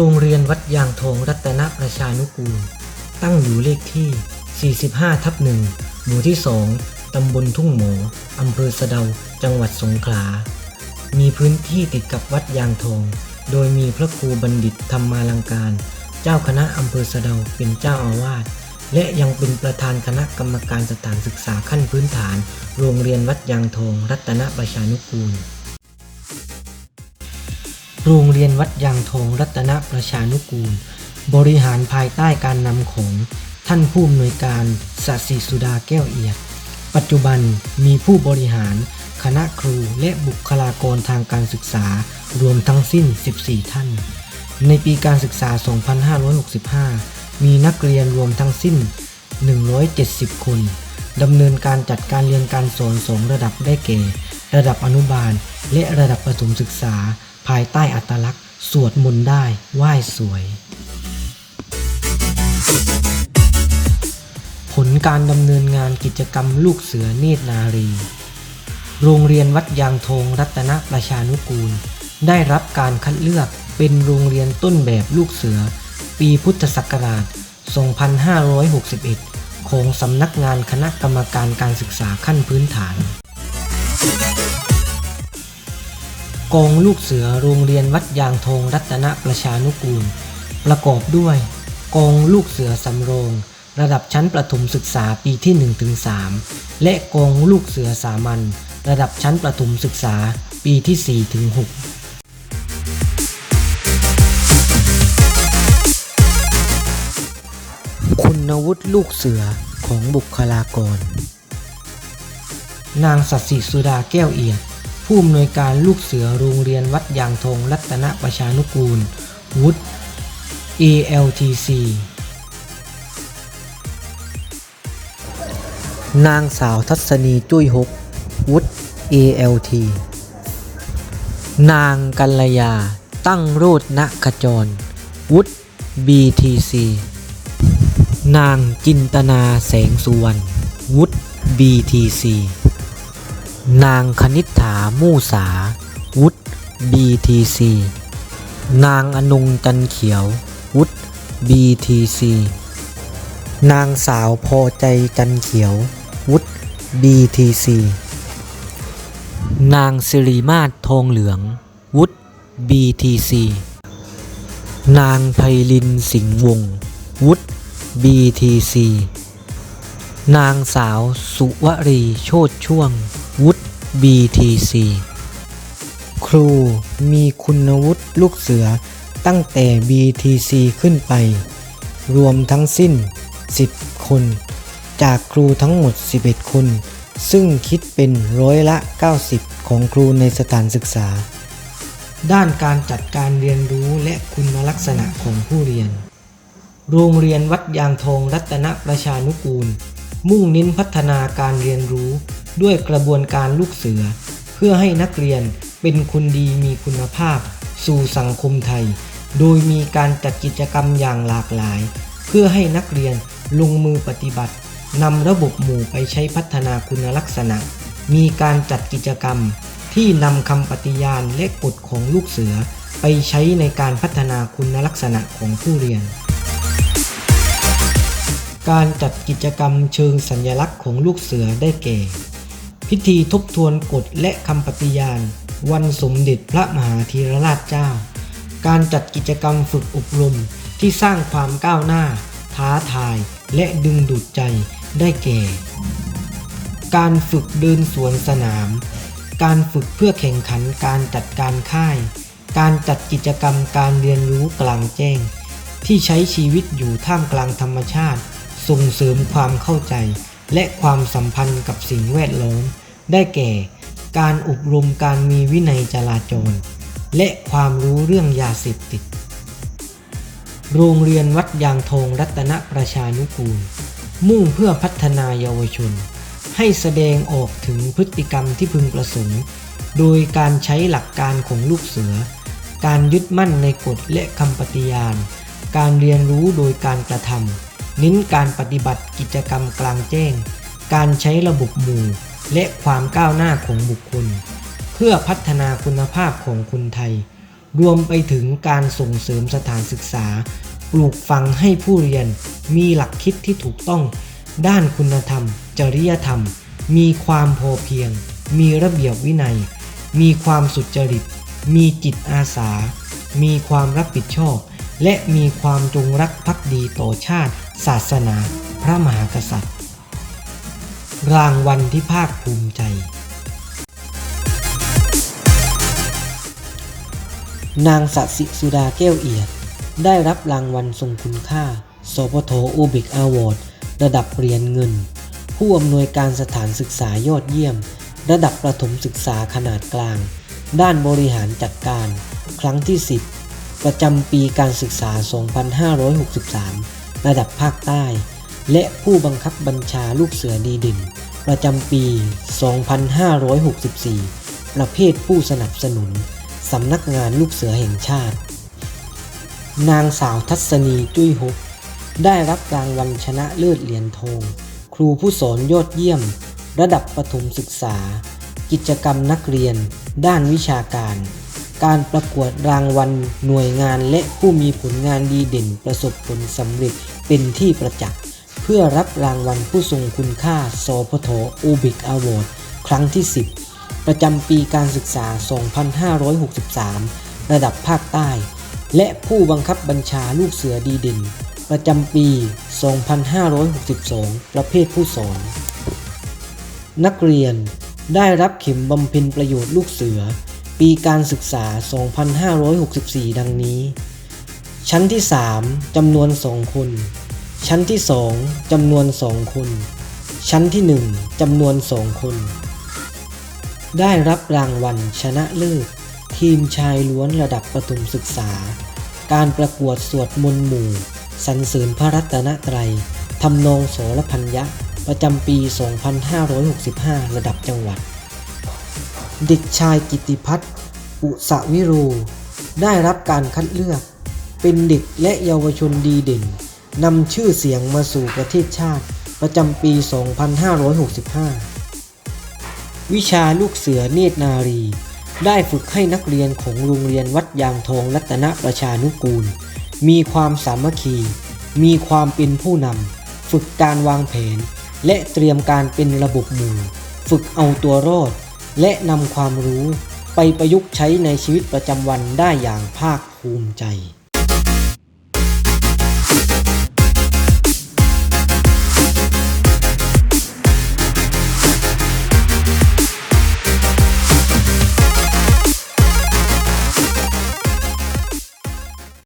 โรงเรียนวัดยางทองรัตนประชานุกูล ตั้งอยู่เลขที่ 45 ทับหนึ่งหมู่ที่ 2 ตำบลทุ่งหมออำเภอสะเดา จังหวัดสงขลา มีพื้นที่ติดกับวัดยางทอง โดยมีพระครูบัณฑิตธรรมาลังการ เจ้าคณะอำเภอสะเดาเป็นเจ้าอาวาส และยังเป็นประธานคณะกรรมการสถานศึกษาขั้นพื้นฐาน โรงเรียนวัดยางทองรัตนประชานุกูล โรงเรียนวัดยางทองรัตนประชานุกูล บริหารภายใต้การนำของท่านผู้อำนวยการสศิสุดาแก้วเอียด ปัจจุบันมีผู้บริหาร คณะครูและบุคลากรทางการศึกษารวมทั้งสิ้น 14 ท่าน ในปีการศึกษา 2565 มีนักเรียนรวมทั้งสิ้น 170 คนดำเนินการจัดการเรียนการสอนสองระดับได้แก่ ระดับอนุบาล และระดับประถมศึกษา ภายใต้อัตลักษณ์ สวดมนต์ได้ไหว้สวย ผลการดำเนินงานกิจกรรมลูกเสือเนตรนารี โรงเรียนวัดยางทองรัตนประชานุกูล ได้รับการคัดเลือกเป็นโรงเรียนต้นแบบลูกเสือ ปีพุทธศักราช 2561 ของสำนักงานคณะกรรมการการศึกษาขั้นพื้นฐาน กองลูกเสือโรงเรียนวัดยางทองรัตนประชานุกูล ประกอบด้วย กองลูกเสือสำโรง ระดับชั้นประถมศึกษาปีที่ 1-3 และกองลูกเสือสามัญระดับชั้นประถมศึกษาปีที่ 4-6คุณวุฒิลูกเสือของบุคลากร นางสัตย์ศรีสุดาแก้วเอียด ผู้อำนวยการลูกเสือโรงเรียนวัดยางทองรัตนประชานุกูล วุฒิ ALTC นางสาวทัศนีจุ้ยหก วุฒิ ALT นางกัลยา ตั้งโรดณขจร วุฒิ BTC นางจินตนาแสงสุวรรณ วุฒิ BTC นางคณิษฐามู่สา วุฒิ BTC นางอนงจันเขียว วุฒิ BTC นางสาวพอใจจันเขียว วุฒิ BTC นางสิริมาศทองเหลือง วุฒิ BTC นางไพลินสิงห์วง วุฒิ BTC นางสาวสุวรีโชดช่วง วุฒิ BTC ครูมีคุณวุฒิลูกเสือตั้งแต่ BTC ขึ้นไป รวมทั้งสิ้น 10 คน จากครูทั้งหมด 11 คน ซึ่งคิดเป็นร้อยละ 90 ของครูในสถานศึกษา ด้านการจัดการเรียนรู้และคุณลักษณะของผู้เรียน โรงเรียนวัดยางทองรัตนประชานุกูล มุ่งเน้นพัฒนาการเรียนรู้ ด้วยกระบวนการลูกเสือ เพื่อให้นักเรียนเป็นคนดีมีคุณภาพ สู่สังคมไทย โดยมีการจัดกิจกรรมอย่างหลากหลาย เพื่อให้นักเรียนลงมือปฏิบัตินำระบบหมู่ไปใช้พัฒนาคุณลักษณะ มีการจัดกิจกรรม ที่นำคำปฏิญาณและกฎของลูกเสือ ไปใช้ในการพัฒนาคุณลักษณะของผู้เรียน การจัดกิจกรรมเชิงสัญลักษณ์ของลูกเสือได้แก่ พิธีทบทวนกฎและคำปฏิญาณ วันสมเด็จพระมหาธีรราชเจ้า การจัดกิจกรรมฝึกอบรมที่สร้างความก้าวหน้า ท้าทายและดึงดูดใจได้แก่ การฝึกเดินสวนสนาม การฝึกเพื่อแข่งขันการจัดการค่าย การจัดกิจกรรมการเรียนรู้กลางแจ้ง ที่ใช้ชีวิตอยู่ท่ามกลางธรรมชาติ ส่งเสริมความเข้าใจและความสัมพันธ์กับสิ่งแวดล้อม ได้แก่ การอบรมการมีวินัยจราจร และความรู้เรื่องยาเสพติด โรงเรียนวัดยางทองรัตนประชานุกูล มุ่งเพื่อพัฒนาเยาวชน ให้แสดงออกถึงพฤติกรรมที่พึงประสงค์ โดยการใช้หลักการของลูกเสือ การยึดมั่นในกฎและคำปฏิญาณ การเรียนรู้โดยการกระทำเน้นการปฏิบัติกิจกรรมกลางแจ้ง การใช้ระบบหมู่ และความก้าวหน้าของบุคคล เพื่อพัฒนาคุณภาพของคนไทย รวมไปถึงการส่งเสริมสถานศึกษา ปลูกฝังให้ผู้เรียน มีหลักคิดที่ถูกต้อง ด้านคุณธรรม จริยธรรม มีความพอเพียง มีระเบียบวินัย มีความสุจริต มีจิตอาสา มีความรับผิดชอบ และมีความจงรักภักดีต่อชาติ ศาสนา พระมหากษัตริย์ รางวัลที่ภาคภูมิใจ นางสัสิสุดาแก้วเอียด ได้รับรางวัลทรงคุณค่าสปทโอบิกอวอร์ด ระดับเหรียญเงิน ผู้อำนวยการสถานศึกษายอดเยี่ยม ระดับประถมศึกษาขนาดกลาง ด้านบริหารจัดการ ครั้งที่ 10 ประจำปีการศึกษา 2563 ระดับภาคใต้ และผู้บังคับบัญชาลูกเสือดีเด่น ประจำปี 2564 ประเภทผู้สนับสนุน สำนักงานลูกเสือแห่งชาติ นางสาวทัศนีจุ้ยฮกได้รับรางวัลชนะเลิศเหรียญทอง ครูผู้สอนยอดเยี่ยม ระดับประถมศึกษา กิจกรรมนักเรียน ด้านวิชาการ การประกวดรางวัลหน่วยงานและผู้มีผลงานดีเด่นประสบผลสำเร็จเป็นที่ประจักษ์ พื่อรับรางวัลผู้ทรงคุณค่าสพทโอบิกอวอร์ดครั้งที่ 10 ประจำปีการศึกษา 2563 ระดับภาคใต้ และผู้บังคับบัญชาลูกเสือดีเด่น ประจำปี 2562 ประเภทผู้สอน นักเรียนได้รับเข็มบำเพ็ญประโยชน์ลูกเสือ ปีการศึกษา 2564 ดังนี้ ชั้นที่ 3จำนวน 2 คน ชั้นที่ 2จำนวน 2 คน ชั้นที่ 1จำนวน 2 คน ได้รับรางวัลชนะเลิศทีมชายล้วนระดับประถมศึกษา การประกวดสวดมนต์หมู่สรรเสริญพระรัตนตรัยทำนองโสรพัญญะประจำปี 2565 ระดับจังหวัด เด็กชายกิติพัฒน์อุสวิโร ได้รับการคัดเลือก เป็นเด็กและเยาวชนดีเด่น นำชื่อเสียงมาสู่ประเทศชาติประจำปี 2565 วิชาลูกเสือเนตรนารี ได้ฝึกให้นักเรียนของโรงเรียนวัดยางทองรัตนประชานุกูล มีความสามัคคี มีความเป็นผู้นำ ฝึกการวางแผน และเตรียมการเป็นระบบหมู่ ฝึกเอาตัวรอด และนำความรู้ไปประยุกต์ใช้ในชีวิตประจำวันได้อย่างภาคภูมิใจ